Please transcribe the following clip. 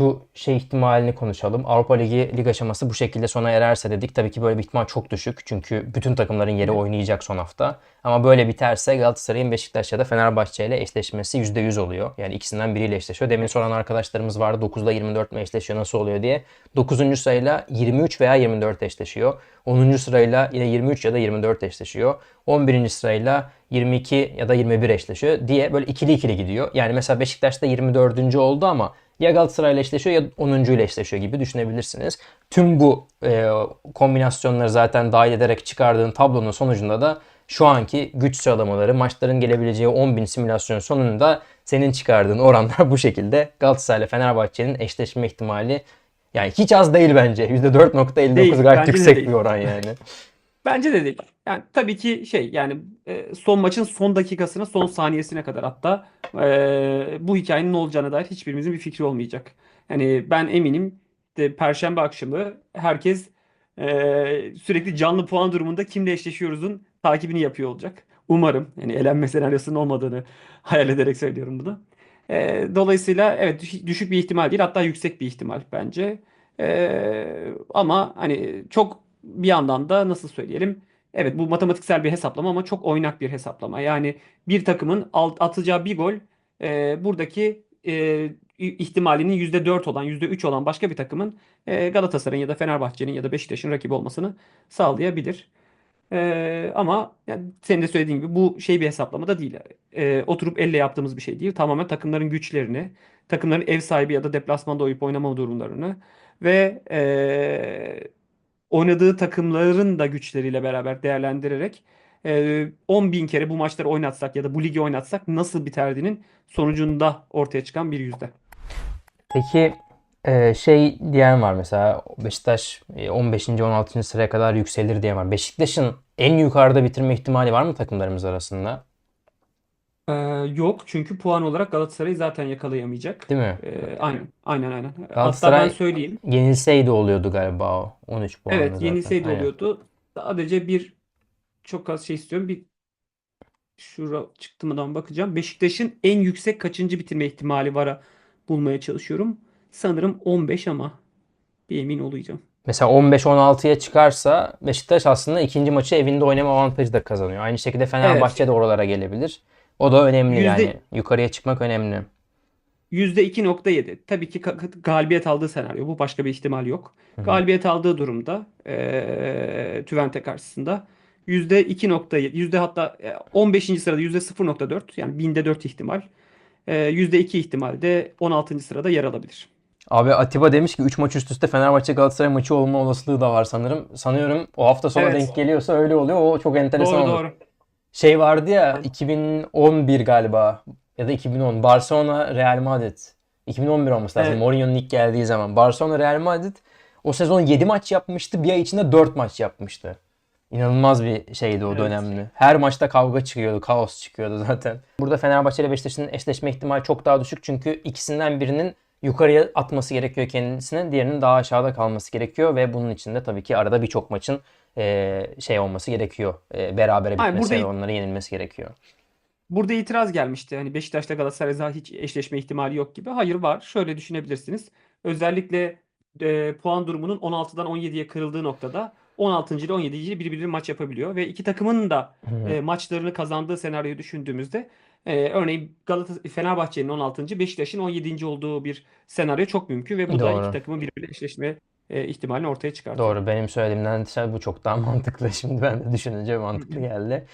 şu şey ihtimalini konuşalım. Avrupa Ligi lig aşaması bu şekilde sona ererse dedik. Tabii ki böyle bir ihtimal çok düşük. Çünkü bütün takımların yeri oynayacak son hafta. Ama böyle biterse Galatasaray'ın Beşiktaş ya da Fenerbahçe ile eşleşmesi %100 oluyor. Yani ikisinden biriyle eşleşiyor. Demin soran arkadaşlarımız vardı 9'da 24 mi eşleşiyor nasıl oluyor diye. 9. sırayla 23 veya 24 eşleşiyor. 10. sırayla yine 23 ya da 24 eşleşiyor. 11. sırayla 22 ya da 21 eşleşiyor diye böyle ikili ikili gidiyor. Yani mesela Beşiktaş'ta 24. oldu ama ya Galatasaray'la eşleşiyor ya 10. ile eşleşiyor gibi düşünebilirsiniz. Tüm bu e, kombinasyonları zaten dahil ederek çıkardığın tablonun sonucunda da şu anki güç sıralamaları, maçların gelebileceği 10.000 simülasyon sonunda senin çıkardığın oranlar bu şekilde. Galatasaray ile Fenerbahçe'nin eşleşme ihtimali yani hiç az değil bence. %4.59 Değil, gayet yüksek bir oran yani. Bence de değil. Yani tabii ki şey yani e, son maçın son dakikasına son saniyesine kadar hatta e, bu hikayenin ne olacağına dair hiçbirimizin bir fikri olmayacak. Yani ben eminim de Perşembe akşamı herkes e, sürekli canlı puan durumunda kimle eşleşiyoruzun takibini yapıyor olacak. Umarım yani elenme senaryosunun olmadığını hayal ederek söylüyorum bunu. E, dolayısıyla evet düş- düşük bir ihtimal değil hatta yüksek bir ihtimal bence. E, ama hani çok bir yandan da nasıl söyleyelim Evet bu matematiksel bir hesaplama ama çok oynak bir hesaplama. Yani bir takımın atacağı bir gol e, buradaki e, ihtimalinin %4 olan, %3 olan başka bir takımın e, Galatasaray'ın ya da Fenerbahçe'nin ya da Beşiktaş'ın rakibi olmasını sağlayabilir. E, ama yani senin de söylediğin gibi bu şey bir hesaplama da değil. E, oturup elle yaptığımız bir şey değil. Tamamen takımların güçlerini, takımların ev sahibi ya da deplasmanda oyup oynama durumlarını ve e, oynadığı takımların da güçleriyle beraber değerlendirerek e, 10 bin kere bu maçları oynatsak ya da bu ligi oynatsak nasıl biterdiğinin sonucunda ortaya çıkan bir yüzde. Peki e, şey diyen var mesela Beşiktaş e, 15. 16. sıraya kadar yükselir diyen var. Beşiktaş'ın en yukarıda bitirme ihtimali var mı takımlarımız arasında? Ee, yok çünkü puan olarak Galatasaray zaten yakalayamayacak. Değil mi? Ee, aynen, aynen, aynen. Hatta Galatasaray ben söyleyeyim. yenilseydi oluyordu galiba o. 13 puanlı Evet, zaten. yenilseydi Aynen. oluyordu. Sadece bir çok az şey istiyorum. Bir şura çıktığımdan bakacağım. Beşiktaş'ın en yüksek kaçıncı bitirme ihtimali var bulmaya çalışıyorum. Sanırım 15 ama bir emin olacağım. Mesela 15-16'ya çıkarsa Beşiktaş aslında ikinci maçı evinde oynama avantajı da kazanıyor. Aynı şekilde Fenerbahçe de oralara gelebilir. O da önemli Yüzde- yani. Yukarıya çıkmak önemli. %2.7. Tabii ki ka- galibiyet aldığı senaryo. Bu başka bir ihtimal yok. Hı hı. Galibiyet aldığı durumda eee Twente karşısında %2.7, yüzde hatta e, 15. sırada %0.4 yani binde 4 ihtimal. Eee, %2 ihtimal de 16. sırada yer alabilir. Abi Atiba demiş ki 3 maç üst üste Fenerbahçe Galatasaray maçı olma olasılığı da var sanırım. Sanıyorum o hafta sona Evet. denk geliyorsa öyle oluyor. O çok enteresan Doğru olur. doğru. Şey vardı ya 2011 galiba ya da 2010 Barcelona Real Madrid. 2011 olması lazım. Evet. Mourinho'nun ilk geldiği zaman. Barcelona Real Madrid o sezon 7 maç yapmıştı. Bir ay içinde 4 maç yapmıştı. İnanılmaz bir şeydi o Evet. dönemli. Her maçta kavga çıkıyordu, kaos çıkıyordu zaten. Burada Fenerbahçe ile Beşiktaş'ın eşleşme ihtimali çok daha düşük. Çünkü ikisinden birinin yukarıya atması gerekiyor kendisine. Diğerinin daha aşağıda kalması gerekiyor ve bunun için de tabii ki arada birçok maçın eee, şey olması gerekiyor. Eee, berabere bitmesi burada- ve onların yenilmesi gerekiyor. Burada itiraz gelmişti. Hani Beşiktaş'ta Galatasaray zaten hiç eşleşme ihtimali yok gibi. Hayır var. Şöyle düşünebilirsiniz. Özellikle e, puan durumunun 16'dan 17'ye kırıldığı noktada 16. ile 17. ile birbirine maç yapabiliyor ve iki takımın da e, maçlarını kazandığı senaryoyu düşündüğümüzde e, örneğin Galatasaray Fenerbahçe'nin 16. Beşiktaş'ın 17. olduğu bir senaryo çok mümkün ve bu da Doğru. iki takımın birbiriyle eşleşme e, ihtimalini ortaya çıkartıyor. Doğru. Benim söylediğimden dışarı bu çok daha mantıklı. Şimdi ben de düşününce mantıklı geldi.